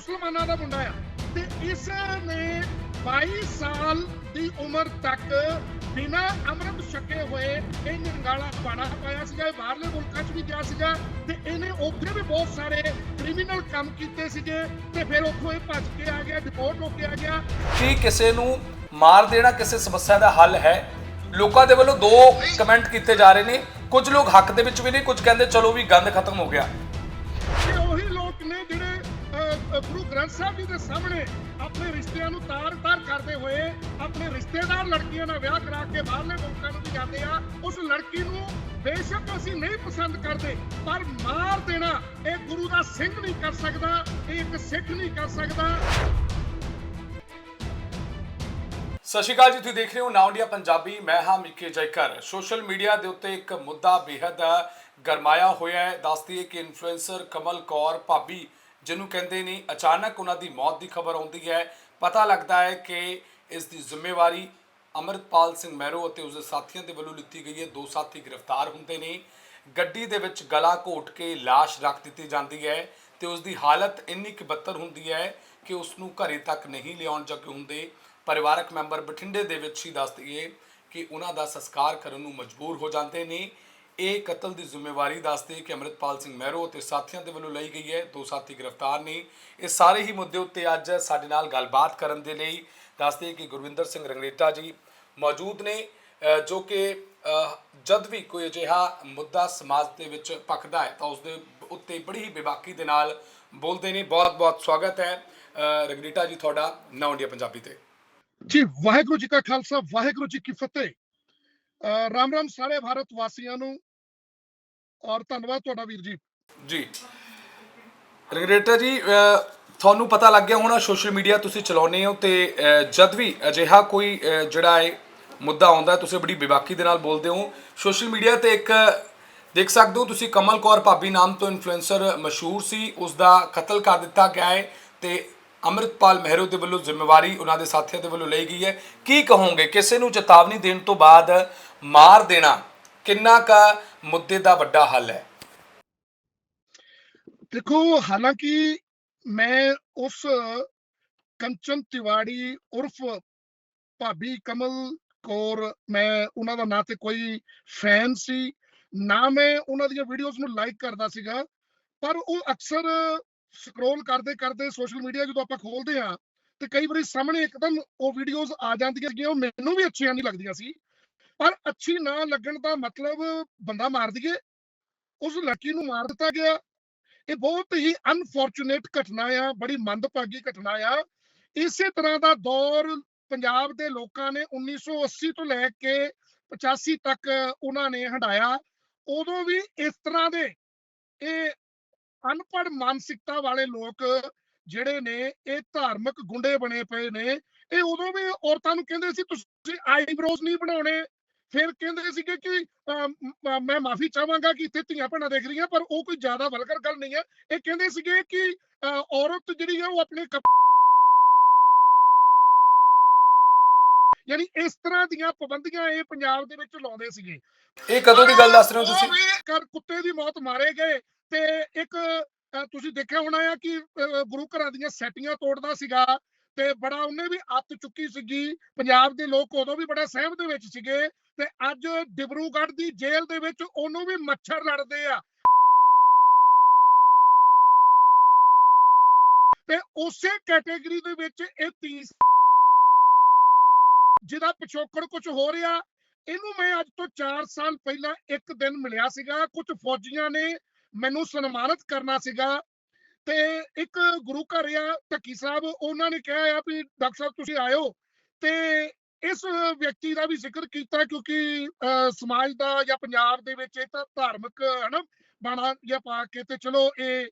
ਮੁਸਲਮਾਨਾਂ ਦਾ ਮੁੰਡਾ ਆ। ਤੇ ਇਸ ਨੇ 22 ਸਾਲ ਦੀ ਉਮਰ ਤੱਕ ਬਿਨਾ ਅੰਮ੍ਰਿਤ ਛਕੇ ਹੋਏ ਇਹ ਨਿਰਗਾਲਾ ਬਾਣਾ ਪਾਇਆ ਸੀਗਾ ਇਹ ਬਾਹਰਲੇ ਮੁਲਕਾਂ 'ਚ ਵੀ ਗਿਆ ਸੀਗਾ ਤੇ ਇਹਨੇ ਉੱਥੇ ਵੀ ਬਹੁਤ ਸਾਰੇ ਕ੍ਰਿਮੀਨਲ ਕੰਮ ਕੀਤੇ ਸੀਗੇ ਤੇ ਫਿਰ ਉੱਥੋਂ ਇਹ ਭੱਜ ਕੇ ਆ ਗਿਆ ਡਿਪੋਰਟ ਹੋ ਕੇ ਆ ਗਿਆ। ਕੀ ਕਿਸੇ ਨੂੰ ਮਾਰ ਦੇਣਾ ਕਿਸੇ ਸਮੱਸਿਆ ਦਾ ਹੱਲ ਹੈ? ਲੋਕਾਂ ਦੇ ਵੱਲੋਂ ਦੋ ਕਮੈਂਟ ਕੀਤੇ ਜਾ ਰਹੇ ਨੇ। ਕੁਝ ਲੋਕ ਹੱਕ ਦੇ ਵਿੱਚ ਵੀ ਨੇ ਕੁਝ ਕਹਿੰਦੇ ਚਲੋ ਵੀ ਗੰਦ ਖਤਮ ਹੋ ਗਿਆ। ਗੁਰੂ ਗ੍ਰੰਥ ਸਾਹਿਬ ਜੀ ਦੇ ਸਾਹਮਣੇ ਆਪਣੇ ਰਿਸ਼ਤਿਆਂ ਨੂੰ ਤਾਰ-ਤਾਰ ਕਰਦੇ ਹੋਏ, ਆਪਣੇ ਰਿਸ਼ਤੇਦਾਰ ਲੜਕੀਆਂ ਨਾਲ ਵਿਆਹ ਕਰਾ ਕੇ ਬਾਹਰਲੇ ਮੁਲਕਾਂ ਨੂੰ ਵੀ ਜਾਂਦੇ ਆ, ਉਸ ਲੜਕੀ ਨੂੰ ਬੇਸ਼ੱਕ ਅਸੀਂ ਨਹੀਂ ਪਸੰਦ ਕਰਦੇ, ਪਰ ਮਾਰ ਦੇਣਾ, ਇਹ ਗੁਰੂ ਦਾ ਸਿੰਘ ਨਹੀਂ ਕਰ ਸਕਦਾ, ਇਹ ਇੱਕ ਸਿੱਖ ਨਹੀਂ ਕਰ ਸਕਦਾ। ਸਤਿ ਸ਼੍ਰੀ ਅਕਾਲ ਜੀ, ਤੁਸੀਂ ਦੇਖ ਰਹੇ ਹੋ ਨਾਉ ਇੰਡੀਆ ਪੰਜਾਬੀ, ਮੈਂ ਹਾਂ ਮਿੱਕੇ ਜੈਕਰ। ਸੋਸ਼ਲ ਮੀਡੀਆ ਦੇ ਉੱਤੇ ਇੱਕ ਮੁੱਦਾ ਬੇहद ਗਰਮਾਇਆ ਹੋਇਆ ਹੈ, ਦੱਸਦੀ ਹੈ ਕਿ ਇਨਫਲੂਐਂਸਰ ਕਮਲ ਕੌਰ ਭਾਬੀ ਜਿਹਨੂੰ ਕਹਿੰਦੇ ਨੇ ਅਚਾਨਕ ਉਹਨਾਂ ਦੀ ਮੌਤ ਦੀ ਖਬਰ ਆਉਂਦੀ ਹੈ। ਪਤਾ ਲੱਗਦਾ ਹੈ ਕਿ ਇਸ ਦੀ ਜ਼ਿੰਮੇਵਾਰੀ ਅਮਰਤਪਾਲ ਸਿੰਘ ਮਹਿਰੋ ਅਤੇ ਉਸਦੇ ਸਾਥੀਆਂ ਦੇ ਵੱਲੋਂ ਲਿੱਤੀ ਗਈ ਹੈ। ਦੋ ਸਾਥੀ ਗ੍ਰਿਫਤਾਰ ਹੁੰਦੇ ਨੇ। ਗੱਡੀ ਦੇ ਵਿੱਚ ਗਲਾ ਘੋਟ ਕੇ ਲਾਸ਼ ਰੱਖ ਦਿੱਤੀ ਜਾਂਦੀ ਹੈ ਤੇ ਉਸ ਦੀ ਹਾਲਤ ਇੰਨੀ ਕੁ ਬੱਤਰ ਹੁੰਦੀ ਹੈ ਕਿ ਉਸ ਨੂੰ ਘਰੇ ਤੱਕ ਨਹੀਂ ਲਿਆਉਣ ਜੋਗੇ ਹੁੰਦੇ। ਪਰਿਵਾਰਕ ਮੈਂਬਰ ਬਠਿੰਡੇ ਦੇ ਵਿੱਚ ਹੀ ਦੱਸ ਦਈਏ ਕਿ ਉਹਨਾਂ ਦਾ ਸੰਸਕਾਰ ਕਰਨ ਨੂੰ ਮਜਬੂਰ ਹੋ ਜਾਂਦੇ ਨੇ। ਇਹ ਕਤਲ ਦੀ ਜ਼ਿੰਮੇਵਾਰੀ ਦੱਸਦੇ ਕਿ ਅਮਰਿਤਪਾਲ ਸਿੰਘ ਮਹਿਰੋ ਅਤੇ ਸਾਥੀਆਂ ਦੇ ਵੱਲੋਂ ਲਈ ਗਈ ਹੈ। ਦੋ ਸਾਥੀ ਗ੍ਰਿਫਤਾਰ ਨੇ। ਇਹ ਸਾਰੇ ਹੀ ਮੁੱਦੇ ਉੱਤੇ ਅੱਜ ਸਾਡੇ ਨਾਲ ਗੱਲਬਾਤ ਕਰਨ ਦੇ ਲਈ ਦੱਸਦੇ ਕਿ ਗੁਰਵਿੰਦਰ ਸਿੰਘ ਰੰਗਰੇਟਾ ਜੀ ਮੌਜੂਦ ਨੇ ਜੋ ਕਿ ਜਦ ਵੀ ਕੋਈ ਅਜਿਹਾ ਮੁੱਦਾ ਸਮਾਜ ਦੇ ਵਿੱਚ ਪੱਕਦਾ ਹੈ ਤਾਂ ਉਸ ਦੇ ਉੱਤੇ ਬੜੀ ਹੀ ਬੇਬਾਕੀ ਦੇ ਨਾਲ ਬੋਲਦੇ ਨੇ। ਬਹੁਤ ਬਹੁਤ ਸਵਾਗਤ ਹੈ। ਅ, ਜੀ ਤੁਹਾਡਾ ਨਾਉ ਇੰਡੀਆ ਪੰਜਾਬੀ ਤੇ। ਜੀ ਵਾਹਿਗੁਰੂ ਜੀ ਕਾ ਖਾਲਸਾ ਵਾਹਿਗੁਰੂ ਜੀ ਕੀ ਫਤਿਹ। ਰਾਮ ਰਾਮ ਸਾਰੇ ਭਾਰਤ ਵਾਸੀਆਂ ਨੂੰ ਔਰ ਧੰਨਵਾਦ ਤੁਹਾਡਾ ਵੀਰ ਜੀ। ਜੀ। ਰੰਗਰੇਟਾ ਜੀ ਤੁਹਾਨੂੰ ਪਤਾ ਲੱਗ ਗਿਆ ਹੋਣਾ ਸੋਸ਼ਲ ਮੀਡੀਆ ਤੁਸੀਂ ਚਲਾਉਂਦੇ ਹੋ ਤੇ ਜਦ ਵੀ ਅਜਿਹਾ ਕੋਈ ਜਿਹੜਾ ਹੈ ਮੁੱਦਾ ਆਉਂਦਾ, ਤੁਸੀਂ ਬੜੀ ਬੇਬਾਕੀ ਦੇ ਨਾਲ ਬੋਲਦੇ ਹੋ। ਸੋਸ਼ਲ ਮੀਡੀਆ ਤੇ ਇੱਕ, ਦੇਖ ਸਕਦੇ ਹੋ ਤੁਸੀਂ ਕਮਲ ਕੌਰ ਭਾਬੀ ਨਾਮ ਤੋਂ ਇਨਫਲੂਐਂਸਰ ਮਸ਼ਹੂਰ ਸੀ ਉਸ ਦਾ ਕਤਲ ਕਰ ਦਿੱਤਾ ਗਿਆ ਹੈ ਤੇ ਅੰਮ੍ਰਿਤਪਾਲ ਮਹਿਰੂ ਦੇ ਵੱਲੋਂ ਜ਼ਿੰਮੇਵਾਰੀ ਉਹਨਾਂ ਦੇ ਸਾਥੀਆਂ ਦੇ ਵੱਲੋਂ ਲਈ ਗਈ ਹੈ। ਕੀ ਕਹੋਗੇ, ਕਿਸੇ ਨੂੰ ਚੇਤਾਵਨੀ ਦੇਣ ਤੋਂ ਬਾਅਦ ਮਾਰ ਦੇਣਾ ਕਿੰਨਾ ਕਾ ਮੁੱਦੇ ਦਾ ਵੱਡਾ ਹੱਲ ਹੈ? ਦੇਖੋ, ਹਾਲਾਂਕਿ ਮੈਂ ਉਸ ਕੰਚਨ ਤਿਵਾੜੀ ਉਰਫ ਭਾਬੀ ਕਮਲ ਕੌਰ, ਮੈਂ ਉਹਨਾਂ ਦਾ ਨਾਂ ਤੇ ਕੋਈ ਫੈਨ ਸੀ। ਨਾ ਮੈਂ ਉਹਨਾਂ ਦੀਆਂ ਵੀਡੀਓਜ਼ ਨੂੰ ਲਾਈਕ ਕਰਦਾ ਸੀਗਾ, ਪਰ ਉਹ ਅਕਸਰ ਸਕਰੋਲ ਕਰਦੇ ਕਰਦੇ ਸੋਸ਼ਲ ਮੀਡੀਆ ਜਦੋਂ ਆਪਾਂ ਖੋਲਦੇ ਆ ਤੇ ਕਈ ਵਾਰੀ ਸਾਹਮਣੇ ਇੱਕਦਮ ਉਹ ਵੀਡੀਓਜ਼ ਆ ਜਾਂਦੀਆਂ ਸੀਗੀਆਂ, ਉਹ ਮੈਨੂੰ ਵੀ ਅੱਛੀਆਂ ਨਹੀਂ ਲੱਗਦੀਆਂ ਸੀ। ਪਰ ਅੱਛੀ ਨਾ ਲੱਗਣ ਦਾ ਮਤਲਬ ਬੰਦਾ ਮਾਰ ਦਈਏ। ਉਸ ਲੜਕੀ ਨੂੰ ਮਾਰ ਦਿੱਤਾ ਗਿਆ। ਇਹ ਬਹੁਤ ਹੀ ਅਨਫੋਰਚੂਨੇਟ ਘਟਨਾ ਆ, ਬੜੀ ਮੰਦਭਾਗੀ ਘਟਨਾ ਆ। ਇਸੇ ਤਰ੍ਹਾਂ ਦਾ ਦੌਰ ਪੰਜਾਬ ਦੇ ਲੋਕਾਂ ਨੇ 1980 ਤੋਂ ਲੈ ਕੇ 85 ਤੱਕ ਉਹਨਾਂ ਨੇ ਹੰਡਾਇਆ ਉਦੋਂ ਵੀ ਇਸ ਤਰ੍ਹਾਂ ਦੇ ਇਹ ਅਨਪੜ੍ਹ ਮਾਨਸਿਕਤਾ ਵਾਲੇ ਲੋਕ ਜਿਹੜੇ ਨੇ, ਇਹ ਧਾਰਮਿਕ ਗੁੰਡੇ ਬਣੇ ਪਏ ਨੇ। ਇਹ ਉਦੋਂ ਵੀ ਔਰਤਾਂ ਨੂੰ ਕਹਿੰਦੇ ਸੀ, ਤੁਸੀਂ ਆਈਬ੍ਰੋਜ਼ ਨਹੀਂ ਬਣਾਉਣੇ। ਫਿਰ ਕਹਿੰਦੇ ਸੀਗੇ ਕਿ ਮ- ਮਾਫੀ ਚਾਹਾਂਗਾ ਕਿ ਇੱਥੇ ਧੀਆਂ ਭੈਣਾਂ ਦੇਖ ਰਹੀਆਂ ਪਰ ਉਹ ਕੋਈ ਜ਼ਿਆਦਾ ਵਲਗਰ ਗੱਲ ਨਹੀਂ ਹੈ। ਇਹ ਕਹਿੰਦੇ ਸੀਗੇ ਕਿ ਔਰਤ ਜਿਹੜੀ ਹੈ ਉਹ ਆਪਣੇ ਯਾਨੀ ਇਸ ਤਰ੍ਹਾਂ ਦੀਆਂ ਪਾਬੰਦੀਆਂ ਇਹ ਪੰਜਾਬ ਦੇ ਵਿੱਚ ਲਾਉਂਦੇ ਸੀਗੇ। ਇਹ ਕਦੋਂ ਦੀ ਗੱਲ ਦੱਸ ਰਹੇ ਹੋ ਤੁਸੀਂ? ਕਰ ਕੁੱਤੇ ਦੀ ਮੌਤ ਮਾਰੇ ਗਏ ਤੇ ਇੱਕ ਤੁਸੀਂ ਦੇਖਿਆ ਹੋਣਾ ਆ ਕਿ ਗੁਰੂ ਘਰਾਂ ਦੀਆਂ ਸੈਟੀਆਂ ਤੋੜਦਾ ਸੀਗਾ। ਤੇ ਬੜਾ ਉਹਨੇ ਵੀ ਅੱਤ ਚੁੱਕੀ ਸੀਗੀ। ਪੰਜਾਬ ਦੇ ਲੋਕ ਉਦੋਂ ਵੀ ਬੜਾ ਸਹਿਮ ਦੇ ਵਿੱਚ ਸੀਗੇ ਤੇ ਅੱਜ ਡਿਬਰੂਗੜ੍ਹ ਦੀ ਜੇਲ੍ਹ ਦੇ ਵਿੱਚ ਉਹਨੂੰ ਵੀ ਮੱਛਰ ਲੜਦੇ ਆ। ਤੇ ਉਸੇ ਕੈਟਾਗਰੀ ਦੇ ਵਿੱਚ ਇਹ ਤੀਸ ਜਿਹਦਾ ਪਿਛੋਕੜ ਕੁਝ ਹੋ ਰਿਹਾ, ਇਹਨੂੰ ਮੈਂ ਅੱਜ ਤੋਂ 4 ਸਾਲ ਪਹਿਲਾਂ ਇੱਕ ਦਿਨ ਮਿਲਿਆ ਸੀਗਾ। ਕੁਝ ਫੌਜੀਆਂ ਨੇ ਮੈਨੂੰ ਸਨਮਾਨਿਤ ਕਰਨਾ ਸੀਗਾ। ਤੇ ਇੱਕ ਗੁਰੂ ਘਰ ਆ ਢੱਕੀ ਸਾਹਿਬ ਉਹਨਾਂ ਨੇ ਕਿਹਾ ਆ ਵੀ ਡਾਕਟਰ ਸਾਹਿਬ ਤੁਸੀਂ ਆਇਓ ਤੇ ਇਸ ਵਿਅਕਤੀ ਦਾ ਵੀ ਜ਼ਿਕਰ ਕੀਤਾ ਕਿਉਂਕਿ ਅਹ, ਸਮਾਜ ਦਾ ਜਾਂ ਪੰਜਾਬ ਦੇ ਵਿੱਚ ਇਹ ਤਾਂ ਧਾਰਮਿਕ ਹਨਾ ਬਾਣਾ ਜਾਂ ਪਾ ਕੇ ਤੇ ਚਲੋ ਇਹ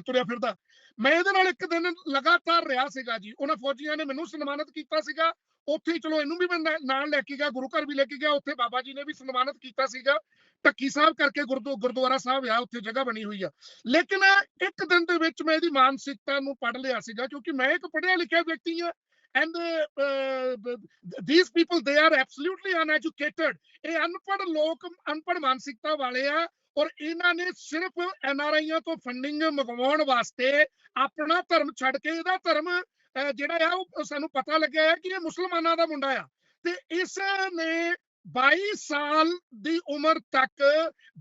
ਤੁਰਿਆ ਫਿਰਦਾ। ਮੈਂ ਇਹਦੇ ਨਾਲ ਇੱਕ ਦਿਨ ਲਗਾਤਾਰ ਰਿਹਾ ਸੀਗਾ ਜੀ। ਉਹਨਾਂ ਫੌਜੀਆਂ ਨੇ ਮੈਨੂੰ ਸਨਮਾਨਿਤ ਕੀਤਾ ਸੀਗਾ। ਉੱਥੇ ਚਲੋ ਇਹਨੂੰ ਵੀ ਮੈਂ ਨਾਲ ਲੈ ਕੇ ਗਿਆ, ਗੁਰੂ ਘਰ ਵੀ ਲੈ ਕੇ ਗਿਆ। ਉੱਥੇ ਬਾਬਾ ਜੀ ਨੇ ਵੀ ਸਨਮਾਨਿਤ ਕੀਤਾ ਸੀਗਾ। ਟੱਕੀ ਸਾਹਿਬ ਕਰਕੇ ਗੁਰਦੁਆਰਾ ਸਾਹਿਬ ਆ, ਉੱਥੇ ਜਗ੍ਹਾ ਬਣੀ ਹੋਈ ਆ। ਲੇਕਿਨ ਇੱਕ ਦਿਨ ਦੇ ਵਿੱਚ ਮੈਂ ਇਹਦੀ ਮਾਨਸਿਕਤਾ ਨੂੰ ਪੜ ਲਿਆ ਸੀਗਾ, ਕਿਉਂਕਿ ਮੈਂ ਇੱਕ ਪੜ੍ਹਿਆ ਲਿਖਿਆ ਵਿਅਕਤੀ ਹਾਂ and these people, they are absolutely uneducated. ਇਹ ਅਨਪੜ੍ਹ ਲੋਕ, ਅਨਪੜ੍ਹ ਮਾਨਸਿਕਤਾ ਵਾਲੇ ਆ। ਔਰ ਇਹਨਾਂ ਨੇ ਸਿਰਫ ਐਨਆਰਆਈਆਂ ਤੋਂ ਫੰਡਿੰਗ ਮੰਗਵਾਉਣ ਵਾਸਤੇ ਆਪਣਾ ਧਰਮ ਛੱਡ ਕੇ ਇਹਦਾ ਧਰਮ ਜਿਹੜਾ ਆ ਉਹ ਸਾਨੂੰ ਪਤਾ ਲੱਗਿਆ ਹੈ ਕਿ ਇਹ ਮੁਸਲਮਾਨਾਂ ਦਾ ਮੁੰਡਾ ਆ। ਤੇ ਇਸ ਨੇ 22 ਸਾਲ ਦੀ ਉਮਰ ਤੱਕ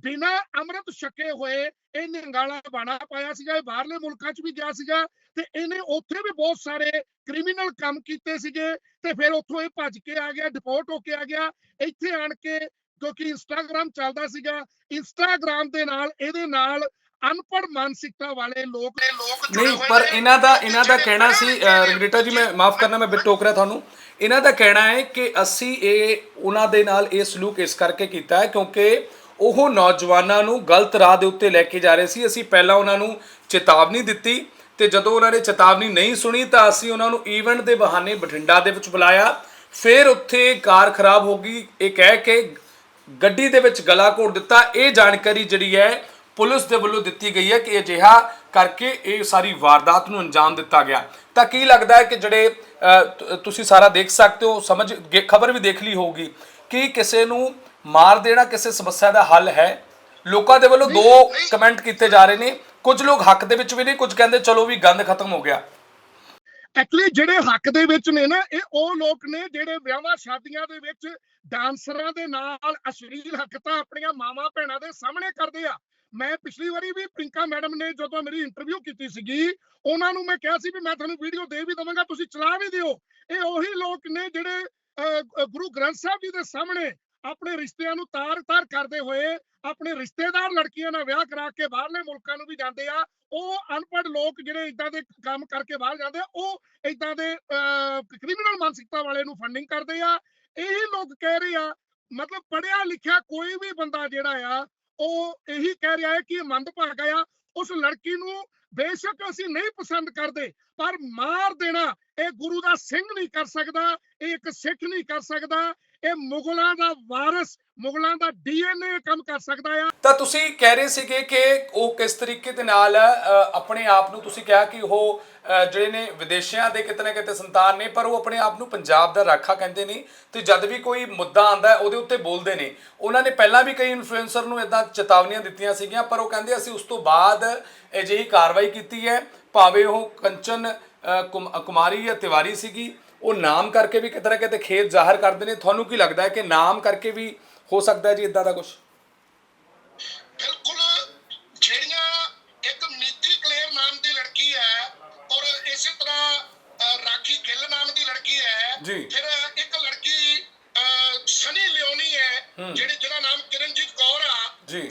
ਬਿਨਾ ਅੰਮ੍ਰਿਤ ਛਕੇ ਹੋਏ ਇਹ ਨਿੰਗਾਲਾ ਬਾਣਾ ਪਾਇਆ ਸੀਗਾ, ਇਹ ਬਾਹਰਲੇ ਮੁਲਕਾਂ 'ਚ ਵੀ ਗਿਆ ਸੀਗਾ ਤੇ ਇਹਨੇ ਉੱਥੇ ਵੀ ਬਹੁਤ ਸਾਰੇ ਕ੍ਰਿਮੀਨਲ ਕੰਮ ਕੀਤੇ ਸੀਗੇ ਤੇ ਫਿਰ ਉੱਥੋਂ ਇਹ ਭੱਜ ਕੇ ਆ ਗਿਆ ਡਿਪੋਰਟ ਹੋ ਕੇ ਆ ਗਿਆ। ਇੱਥੇ ਆਣ ਕੇ ਕਿਉਂਕਿ ਇੰਸਟਾਗ੍ਰam ਚੱਲਦਾ ਸੀਗਾ। ਇੰਸਟਾਗ੍ਰam ਦੇ ਨਾਲ ਇਹਦੇ ਨਾਲ ਅਨਪੜ੍ਹ ਮਾਨਸਿਕਤਾ ਵਾਲੇ ਲੋਕ ਲੋਕ ਨਹੀਂ ਪਰ ਇਹਨਾਂ ਦਾ ਇਹਨਾਂ ਦਾ ਕਹਿਣਾ ਸੀ ਰਗਰੇਟਾ ਜੀ ਮੈਂ ਮਾਫ ਕਰਨਾ ਮੈਂ ਬਿਟ ਟੋਕ ਰਿਹਾ ਤੁਹਾਨੂੰ। ਇਹਨਾਂ ਦਾ ਕਹਿਣਾ ਹੈ ਕਿ ਅਸੀਂ ਇਹ ਉਹਨਾਂ ਦੇ ਨਾਲ ਇਹ ਸਲੂਕ ਇਸ ਕਰਕੇ ਕੀਤਾ ਹੈ ਕਿਉਂਕਿ ਉਹ ਨੌਜਵਾਨਾਂ ਨੂੰ ਗਲਤ ਰਾਹ ਦੇ ਉੱਤੇ ਲੈ ਕੇ ਜਾ ਰਹੇ ਸੀ। ਅਸੀਂ ਪਹਿਲਾਂ ਉਹਨਾਂ ਨੂੰ ਚੇਤਾਵਨੀ ਦਿੱਤੀ ਤੇ ਜਦੋਂ ਉਹਨਾਂ ਨੇ ਚੇਤਾਵਨੀ ਨਹੀਂ ਸੁਣੀ ਤਾਂ ਅਸੀਂ ਉਹਨਾਂ ਨੂੰ ਈਵੈਂਟ ਦੇ ਬਹਾਨੇ ਬਠਿੰਡਾ ਦੇ ਵਿੱਚ ਬੁਲਾਇਆ। ਫਿਰ ਉੱਥੇ ਕਾਰ ਖਰਾਬ ਹੋ ਗਈ। ਇਹ ਕਹਿ ਕੇ ਗੱਡੀ ਦੇ ਵਿੱਚ ਗਲਾ ਘੋਟ ਦਿੱਤਾ। ਇਹ ਜਾਣਕਾਰੀ ਜਿਹੜੀ ਹੈ ਪੁਲਿਸ ਦੇ ਵੱਲੋਂ ਦਿੱਤੀ ਗਈ ਹੈ ਕਿ ਅਜਿਹਾ ਕਰਕੇ ਇਹ ਸਾਰੀ ਵਾਰਦਾਤ ਨੂੰ ਅੰਜਾਮ ਦਿੱਤਾ ਗਿਆ। ਤਾਂ ਕੀ ਲੱਗਦਾ ਹੈ ਕਿ ਜਿਹੜੇ ਤੁਸੀਂ ਸਾਰਾ ਦੇਖ ਸਕਦੇ ਹੋ ਸਮਝ ਖਬਰ ਵੀ ਦੇਖ ਲਈ ਹੋਊਗੀ ਕਿ ਕਿਸੇ ਨੂੰ ਮਾਰ ਦੇਣਾ ਕਿਸੇ ਸਮੱਸਿਆ ਦਾ ਹੱਲ ਹੈ। ਲੋਕਾਂ ਦੇ ਵੱਲੋਂ ਦੋ ਕਮੈਂਟ ਕੀਤੇ ਜਾ ਰਹੇ ਨੇ। ਕੁਝ ਲੋਕ ਹੱਕ ਦੇ ਵਿੱਚ ਵੀ ਨੇ ਕੁਝ ਕਹਿੰਦੇ ਚਲੋ ਵੀ ਗੰਦ ਖਤਮ ਹੋ ਗਿਆ। ਐਕਚੁਅਲੀ ਜਿਹੜੇ ਹੱਕ ਦੇ ਵਿੱਚ ਨੇ ਨਾ ਇਹ ਉਹ ਲੋਕ ਨੇ ਜਿਹੜੇ ਵਿਆਹਾਂ ਸ਼ਾਦੀਆਂ ਦੇ ਵਿੱਚ ਡਾਂਸਰਾਂ ਦੇ ਨਾਲ ਅਸ਼ਲੀਲ ਹਰਕਤਾਂ ਆਪਣੀਆਂ ਮਾਵਾਂ ਭੈਣਾਂ ਦੇ ਸਾਹਮਣੇ ਕਰਦੇ ਆ। ਮੈਂ ਪਿਛਲੀ ਵਾਰੀ ਵੀ ਪ੍ਰਿੰਕਾ ਮੈਡਮ ਨੇ ਜਦੋਂ ਮੇਰੀ ਇੰਟਰਵਿਊ ਕੀਤੀ ਸੀਗੀ ਉਹਨਾਂ ਨੂੰ ਮੈਂ ਕਿਹਾ ਸੀ ਵੀ ਮੈਂ ਤੁਹਾਨੂੰ ਵੀਡੀਓ ਦੇ ਵੀ ਦਵਾਂਗਾ ਤੁਸੀਂ ਚਲਾ ਵੀ ਦਿਓ। ਇਹ ਉਹੀ ਲੋਕ ਨੇ ਜਿਹੜੇ ਅਹ, ਗੁਰੂ ਗ੍ਰੰਥ ਸਾਹਿਬ ਜੀ ਦੇ ਸਾਹਮਣੇ ਆਪਣੇ ਰਿਸ਼ਤਿਆਂ ਨੂੰ ਤਾਰ-ਤਾਰ ਕਰਦੇ ਹੋਏ ਆਪਣੇ ਰਿਸ਼ਤੇਦਾਰ ਲੜਕੀਆਂ ਨਾਲ ਵਿਆਹ ਕਰਾ ਕੇ ਬਾਹਰਲੇ ਮੁਲਕਾਂ ਨੂੰ ਵੀ ਜਾਂਦੇ ਆ ਉਹ ਅਨਪੜ੍ਹ ਲੋਕ ਜਿਹੜੇ ਇਦਾਂ ਦੇ ਕੰਮ ਕਰਕੇ ਬਾਹਰ ਜਾਂਦੇ ਆ, ਉਹ ਇਦਾਂ ਦੇ ਕ੍ਰਿਮੀਨਲ ਮਾਨਸਿਕਤਾ ਵਾਲੇ ਨੂੰ ਫੰਡਿੰਗ ਕਰਦੇ ਆ। ਇਹ ਲੋਕ ਕਹਿ ਰਹੇ ਆ, ਮਤਲਬ ਪੜਿਆ ਲਿਖਿਆ ਕੋਈ ਵੀ ਬੰਦਾ ਜਿਹੜਾ ਆ, ਉਹ ਇਹੀ ਕਹਿ ਰਿਹਾ ਹੈ ਕਿ ਇਹ ਮੰਦਭਾਗਾ ਆ। ਉਸ ਲੜਕੀ ਨੂੰ ਬੇਸ਼ੱਕ ਅਸੀਂ ਨਹੀਂ ਪਸੰਦ ਕਰਦੇ, ਪਰ ਮਾਰ ਦੇਣਾ, ਇਹ ਗੁਰੂ ਦਾ ਸਿੰਘ ਨਹੀਂ ਕਰ ਸਕਦਾ, ਇਹ ਇੱਕ ਸਿੱਖ ਨਹੀਂ ਕਰ ਸਕਦਾ। ਇਹ ਮੁਗਲਾਂ ਦਾ ਵਾਰਿਸ ਮੁਗਲਾਂ ਦਾ ਡੀਐਨਏ ਕੰਮ ਕਰ ਸਕਦਾ ਆ। ਤਾਂ ਤੁਸੀਂ ਕਹਿ ਰਹੇ ਸੀਗੇ ਕਿ ਉਹ ਕਿਸ ਤਰੀਕੇ ਦੇ ਨਾਲ ਆਪਣੇ ਆਪ ਨੂੰ ਤੁਸੀਂ ਕਿਹਾ ਕਿ ਉਹ ਜਿਹੜੇ ਨੇ ਵਿਦੇਸ਼ੀਆਂ ਦੇ ਕਿਤੇ ਨਾ ਕਿਤੇ ਸੰਤਾਨ ਨੇ ਪਰ ਉਹ ਆਪਣੇ ਆਪ ਨੂੰ ਪੰਜਾਬ ਦਾ ਰਾਖਾ ਕਹਿੰਦੇ ਨੇ ਤੇ ਜਦ ਵੀ ਕੋਈ ਮੁੱਦਾ ਆਂਦਾ ਉਹਦੇ ਉੱਤੇ ਬੋਲਦੇ ਨੇ। ਉਹਨਾਂ ਨੇ ਪਹਿਲਾਂ ਵੀ ਕਈ ਇਨਫਲੂਐਂਸਰ ਨੂੰ ਇਦਾਂ ਚੇਤਾਵਨੀਆਂ ਦਿੱਤੀਆਂ ਸੀਗੀਆਂ ਪਰ ਉਹ ਕਹਿੰਦੇ ਅਸੀਂ ਉਸ ਤੋਂ ਬਾਅਦ ਅਜਿਹੀ ਕਾਰਵਾਈ ਕੀਤੀ ਹੈ। ਭਾਵੇਂ ਉਹ ਕੰਚਨ ਅ, ਕੁਮਾਰੀ ਜਾਂ ਤਿਵਾਰੀ ਸੀਗੀ ਉਹ ਨਾਮ ਕਰਕੇ ਵੀ ਕਿਤੇ ਨਾ ਕਿਤੇ ਖੇਤ ਜ਼ਾਹਰ ਕਰਦੇ ਨੇ ਤੁਹਾਨੂੰ ਕੀ ਲੱਗਦਾ ਹੈ ਕਿ ਨਾਮ ਕਰਕੇ ਵੀ ਹੋ ਸਕਦਾ ਹੈ ਜੀ ਇਦਾਂ ਦਾ ਕੁਝ ਬਿਲਕੁਲ ਜਿਹੜੀਆਂ ਇੱਕ ਨੀਤੀ ਕਲੇਰ ਨਾਮ ਦੀ ਲੜਕੀ ਹੈ ਔਰ ਇਸੇ ਤਰ੍ਹਾਂ ਰਾਖੀ ਗਿੱਲ ਨਾਮ ਦੀ ਲੜਕੀ ਹੈ ਜੀ। ਫਿਰ ਇੱਕ ਲੜਕੀ ਸਨੀ ਲਿਓਨੀ ਹੈ ਜਿਹੜੀ ਜਿਹਦਾ ਨਾਮ ਕਿਰਨਜੀਤ ਕੌਰ ਆ ਜੀ।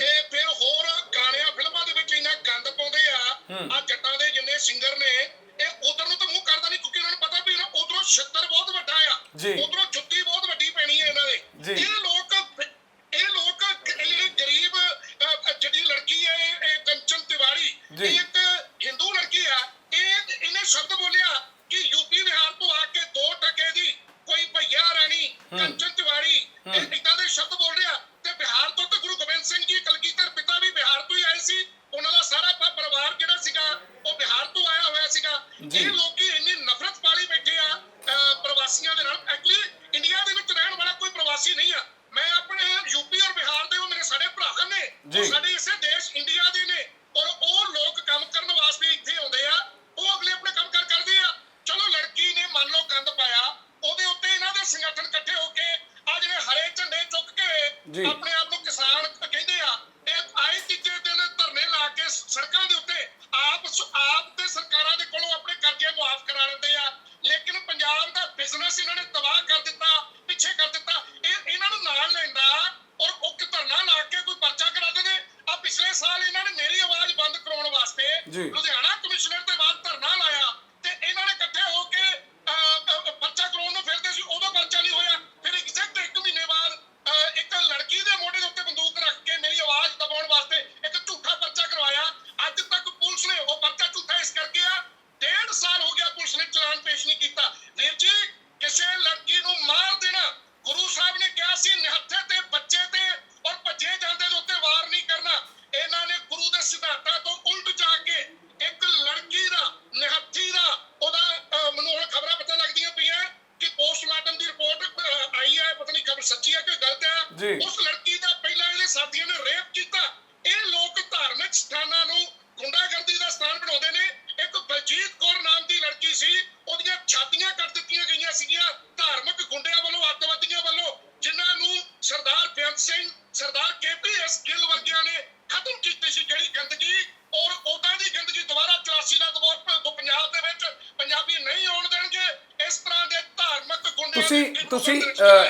ਤੁਸੀਂ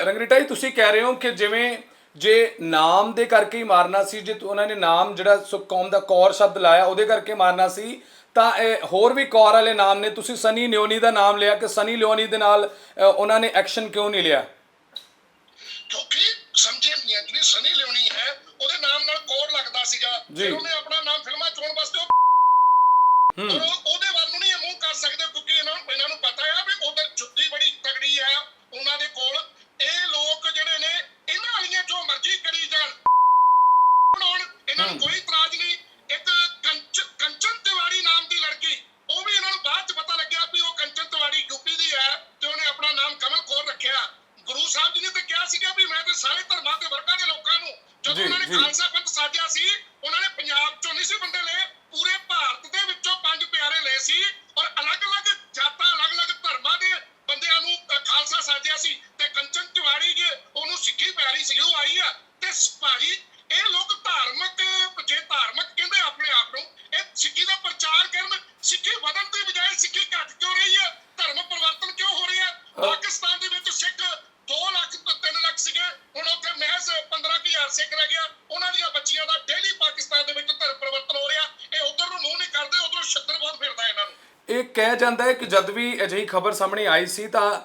ਰੰਗਰੇਟਾ ਜੀ ਤੁਸੀਂ ਕਹਿ ਰਹੇ ਹੋ ਕਿ ਜਿਵੇਂ ਜੇ ਨਾਮ ਦੇ ਕਰਕੇ ਹੀ ਮਾਰਨਾ ਸੀ ਜੇ ਉਹਨਾਂ ਨੇ ਨਾਮ ਜਿਹੜਾ ਸੋ ਕੌਮ ਦਾ ਕੌਰ ਸ਼ਬਦ ਲਾਇਆ ਉਹਦੇ ਕਰਕੇ ਮਾਰਨਾ ਸੀ ਤਾਂ ਇਹ ਹੋਰ ਵੀ ਕੌਰ ਵਾਲੇ ਨਾਮ ਨੇ ਤੁਸੀਂ ਸਨੀ ਲਿਓਨੀ ਦਾ ਨਾਮ ਲਿਆ ਕਿ ਸਨੀ ਲਿਓਨੀ ਦੇ ਨਾਲ ਉਹਨਾਂ ਨੇ ਐਕਸ਼ਨ ਕਿਉਂ ਨਹੀਂ ਲਿਆ? ਕਿਉਂਕਿ ਸਮਝੇ ਨਹੀਂ ਹੈ ਜਿਹੜੀ ਸਨੀ ਲਿਓਨੀ ਹੈ ਉਹਦੇ ਨਾਮ ਨਾਲ ਕੌਰ ਲੱਗਦਾ ਸੀਗਾ। ਜੀ। ਫਿਰ ਉਹਨੇ ਆਪਣਾ ਨਾਮ ਫਿਲਮਾਂ ਚੋਣ ਵਾਸਤੇ ਉਹ ਉਹਦੇ ਵੱਲ ਨੂੰ ਨਹੀਂ ਮੂੰਹ ਕਰ ਸਕਦੇ ਕਿਉਂਕਿ ਇਹਨਾਂ ਨੂੰ ਇਹਨਾਂ ਨੂੰ ਪਤਾ ਹੈ ਵੀ ਉਧਰ ਜੁੱਤੀ ਬੜੀ ਤਗੜੀ ਹੈ ਉਹਨਾਂ ਦੇ ਕੋਲ ਇਹ ਲੋਕ ਜਿਹੜੇ ਨੇ ਇਹਨਾਂ ਵਾਲੀਆਂ ਜੋ ਮਰਜ਼ੀ ਕਰੀ ਜਾਣ ਬਣਾਉਣ ਇਹਨਾਂ ਨੂੰ ਹਮ। ਕੋਈ ਇਤਰਾਜ਼ ਨਹੀਂ ਇੱਕ ਕੰਚ- ਕੰਚਨ ਤਿਵਾੜੀ ਨਾਮ ਦੀ ਲੜਕੀ ਉਹ ਵੀ ਇਹਨਾਂ ਨੂੰ ਬਾਅਦ ਚ ਪਤਾ ਲੱਗਿਆ ਵੀ ਉਹ ਕੰਚਨ ਤਿਵਾੜੀ ਯੂਪੀ ਦੀ ਹੈ ਤੇ ਉਹਨੇ ਆਪਣਾ ਨਾਮ ਕਮਲ ਕੌਰ ਰੱਖਿਆ ਗੁਰੂ ਸਾਹਿਬ ਜੀ ਨੇ ਤਾਂ ਕਿਹਾ ਸੀਗਾ ਵੀ ਮੈਂ ਤੇ ਸਾਰੇ ਧਰਮਾਂ ਤੇ ਵਰਗਾਂ ਦੇ ਲੋਕਾਂ ਨੂੰ ਜੀ, ਜਦੋਂ ਉਹਨਾਂ ਨੇ ਜੀ। ਖਾਲਸਾ ਪੰਥ ਸਾਜਿਆ ਸੀ ਉਹਨਾਂ ਨੇ ਪੰਜਾਬ ਚੋਂ ਨਹੀਂ ਸੀ ਬੰਦੇ ਲਏ ਪੂਰੇ ਭਾਰਤ ਦੇ ਵਿੱਚੋਂ ਪੰਜ ਪਿਆਰੇ ਲਏ ਸੀ ਔਰ ਅਲੱਗ-ਅਲੱਗ ਜਾਤਾਂ ਅਲੱਗ-ਅਲੱਗ ਧਰਮਾਂ ਦੇ ਬੰਦਿਆਂ ਨੂੰ ਅ, ਖਾਲਸਾ ਸਾਜਿਆ ਸੀ ਤੇ ਕੰਚਨ ਤਿਵਾੜੀ ਜੇ ਉਹਨੂੰ ਸਿੱਖੀ ਪਿਆਰੀ ਸੀ ਉਹ ਆਈ ਆ ਤੇ ਸ- ਭਾਜੀ ਇਹ ਲੋਕ ਧਾਰਮਿਕ ਜੇ ਧਾਰਮਿਕ ਕਹਿੰਦੇ ਆਪਣੇ ਆਪ ਨੂੰ ਇਹ ਸਿੱਖੀ ਦਾ ਪ੍ਰਚਾਰ ਕਰਨ ਸਿੱਖੀ ਵਧਣ ਦੀ ਬਜਾਏ ਸਿੱਖੀ ਘਟ ਕਿਉਂ ਰਹੀ ਹੈ ਧਰਮ ਪਰਿਵਰਤਨ ਕਿਉਂ ਹੋ ਰਿਹਾ ਪਾਕਿਸਤਾਨ ਦੇ ਵਿੱਚ ਸਿੱਖ 2 ਲੱਖ ਤੋਂ 3 ਲੱਖ ਸੀਗੇ ਹੁਣ ਉੱਥੇ ਮਹਿਜ਼ 15000 ਸਿੱਖ ਰਹਿ ਗਿਆ ਉਹਨਾਂ ਦੀਆਂ ਬੱਚੀਆਂ ਦਾ ਡੇਲੀ ਪਾਕਿਸਤਾਨ ਦੇ ਵਿੱਚ ਧਰਮ ਪਰਿਵਰਤਨ ਹੋ ਰਿਹਾ ਇਹ ਉਧਰ ਨੂੰ ਮੂੰਹ ਨਹੀਂ ਕਰਦੇ ਉਧਰੋਂ ਛੱਤਰ ਬਹੁਤ ਫਿਰਦਾ ਇਹਨਾਂ ਨੂੰ ਇਹ ਕਿਹਾ ਜਾਂਦਾ ਹੈ ਕਿ ਜਦ ਵੀ ਅਜਿਹੀ ਖਬਰ ਸਾਹਮਣੇ ਆਈ ਸੀ ਤਾਂ